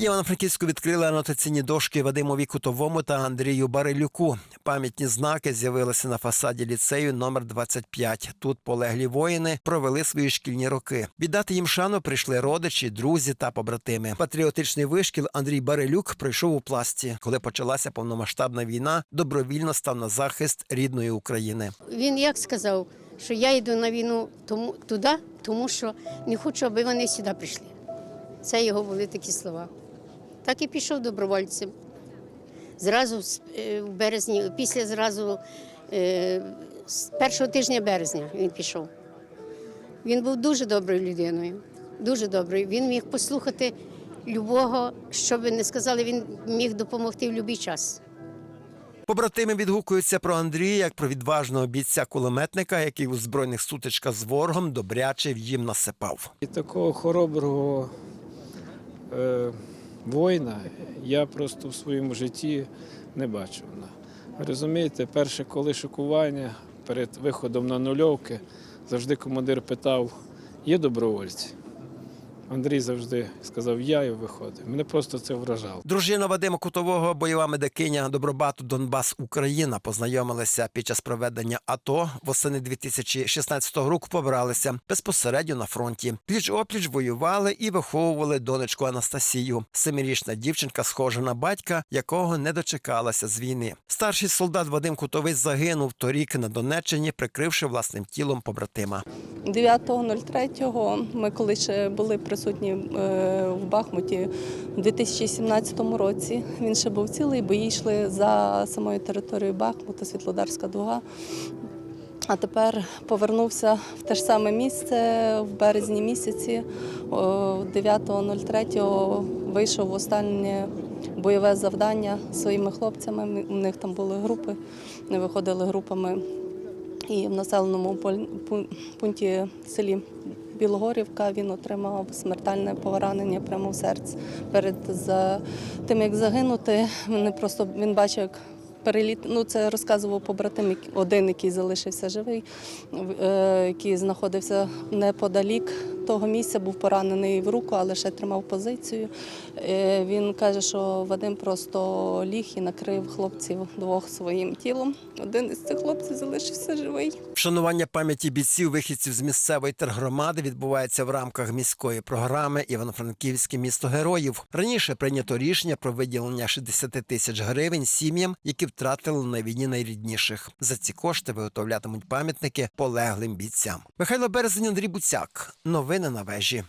Івано-Франківську відкрили анотаційні дошки Вадимові Кутовому та Андрію Барилюку. Пам'ятні знаки з'явилися на фасаді ліцею номер 25. Тут полеглі воїни провели свої шкільні роки. Віддати їм шану прийшли родичі, друзі та побратими. Патріотичний вишкіл Андрій Барилюк прийшов у пласті. Коли почалася повномасштабна війна, добровільно став на захист рідної України. Він як сказав, що я йду на війну тому, туди, тому що не хочу, аби вони сюди прийшли. Це його були такі слова. Так і пішов добровольцем. Зразу е, в березні, після зразу е, з першого тижня березня він пішов. Він був дуже доброю людиною, дуже доброю. Він міг послухати любого, що би не сказали, він міг допомогти в будь-який час. Побратими відгукуються про Андрія як про відважного бійця-кулеметника, який у збройних сутичках з ворогом добряче їм насипав. І такого хороброго е, воїна я просто в своєму житті не бачив. Розумієте, перше коли шокування перед виходом на нульовки, завжди командир питав, є добровольці? Андрій завжди сказав, я і виходив. Мене просто це вражало. Дружина Вадима Кутового, бойова медикиня Добробату Донбас Україна, познайомилися під час проведення АТО восени 2016 року. Побралися безпосередньо на фронті. Пліч опліч воювали і виховували донечку Анастасію. Семирічна дівчинка, схожа на батька, якого не дочекалася з війни. Старший солдат Вадим Кутовий загинув торік на Донеччині, прикривши власним тілом побратима. 9.03 ми коли ще були присутні е, в Бахмуті у 2017 році. Він ще був цілий, бої йшли за самою територією Бахмута, Світлодарська дуга. А тепер повернувся в те ж саме місце в березні місяці. 9.03 вийшов в останнє бойове завдання своїми хлопцями. У них там були групи, вони виходили групами і в населеному пункті селі Білогорівка він отримав смертельне поранення прямо в серце. Перед за тим, як загинути, він просто він бачив, як переліт. Ну, це розказував побратим, один, який залишився живий, е, який знаходився неподалік того місця, був поранений в руку, але ще тримав позицію. Е, Він каже, що Вадим просто ліг і накрив хлопців двох своїм тілом. Один із цих хлопців залишився живий. Вшанування пам'яті бійців вихідців з місцевої тергромади відбувається в рамках міської програми Івано-Франківське місто героїв. Раніше прийнято рішення про виділення 60 тисяч гривень сім'ям, які втратили на війні найрідніших. За ці кошти виготовлятимуть пам'ятники полеглим бійцям. Михайло Березень, Андрій Буцяк. Новини на вежі.